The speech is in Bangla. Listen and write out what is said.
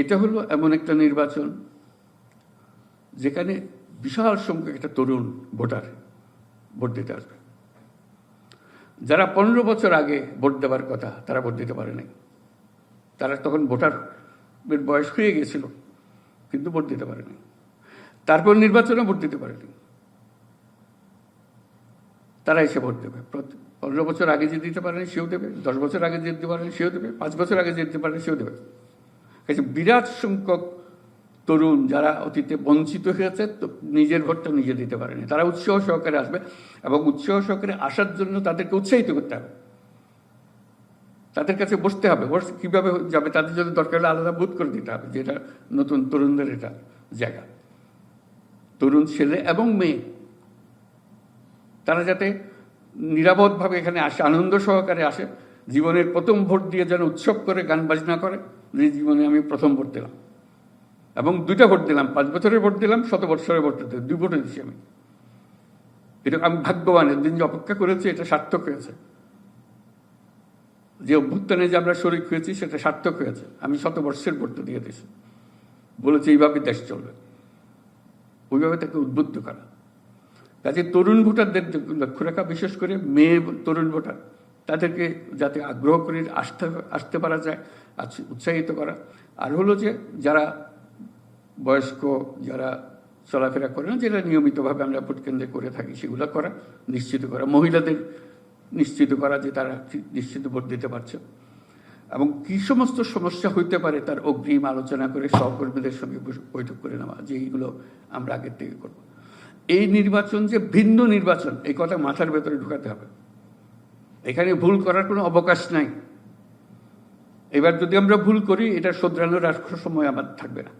এটা হলো এমন একটা নির্বাচন যেখানে বিশাল সংখ্যক একটা তরুণ ভোটার, ভোট দিতে আসবে। যারা পনেরো বছর আগে ভোট দেওয়ার কথা তারা ভোট দিতে পারে নাই। তারা তখন ভোটার বয়স হয়ে গেছিল, কিন্তু ভোট দিতে পারেনি তারপর নির্বাচনে ভোট দিতে পারেনি তারা এসে ভোট দেবে। পনেরো বছর আগে যে দিতে পারেনি সেও দেবে। দশ বছর আগে যে দিতে পারেনি সেও দেবে। পাঁচ বছর আগে যে দিতে পারেনি সেও দেবে। কাজে বিরাট সংখ্যক তরুণ যারা অতীতে বঞ্চিত হয়েছে, তো নিজের ভোটটা নিজে দিতে পারেনি। তারা উৎসাহ সহকারে আসবে এবং উৎসাহ সহকারে আসার জন্য তাদেরকে উৎসাহিত করতে হবে। তাদের কাছে বসতে হবে। বস কীভাবে যাবে? তাদের জন্য দরকার হলে আলাদা বুথ করে দিতে হবে যেটা নতুন তরুণদের এটা জায়গা। তরুণ ছেলে এবং মেয়ে। তারা যাতে নিরাপদভাবে এখানে আসে, আনন্দ সহকারে আসে। জীবনের প্রথম ভোট দিয়ে যেন উৎসব করে, গান বাজনা করে যে জীবনে আমি প্রথম ভোট দিলাম। এবং দুইটা ভোট দিলাম, পাঁচ বছরের ভোট দিলাম, শত বছরের ভোট দিতে দুই ভোটে দিচ্ছি আমি। এটা আমি ভাগ্যবান দিন যে অপেক্ষা করেছি, এটা সার্থক হয়েছে। যে অভ্যুত্থানে যে আমরা শরিক হয়েছি, সেটা সার্থক হয়েছে। আমি শত বর্ষের ভোট দিয়ে দিয়েছি। বলেছি, এইভাবে দেশ চলবে। ওইভাবে তাকে উদ্বুদ্ধ করা। কাজে তরুণ ভোটারদের লক্ষ্য রাখা, বিশেষ করে মেয়ে তরুণ ভোটার। তাদেরকে যাতে আগ্রহ করে আসতে আসতে পারা যায় আস- উৎসাহিত করা। আর হলো যে যারা বয়স্ক, যারা চলাফেরা করে না, যেটা নিয়মিতভাবে আমরা ভোট কেন্দ্রে করে থাকি, সেগুলো করা, নিশ্চিত করা। মহিলাদের নিশ্চিত করা যে তারা নিশ্চিত ভোট দিতে পারছে। এবং কি সমস্ত সমস্যা হইতে পারে তার অগ্রিম আলোচনা করে সহকর্মীদের সঙ্গে বৈঠক করে নেওয়া, যে এইগুলো আমরা আগের থেকে করব। এই নির্বাচন যে ভিন্ন নির্বাচন, এই কথা মাথার ভেতরে ঢুকাতে হবে। এখানে ভুল করার কোনো অবকাশ নাই। এবার যদি আমরা ভুল করি, এটা শোধরানোর আর সময় আমার থাকবে না।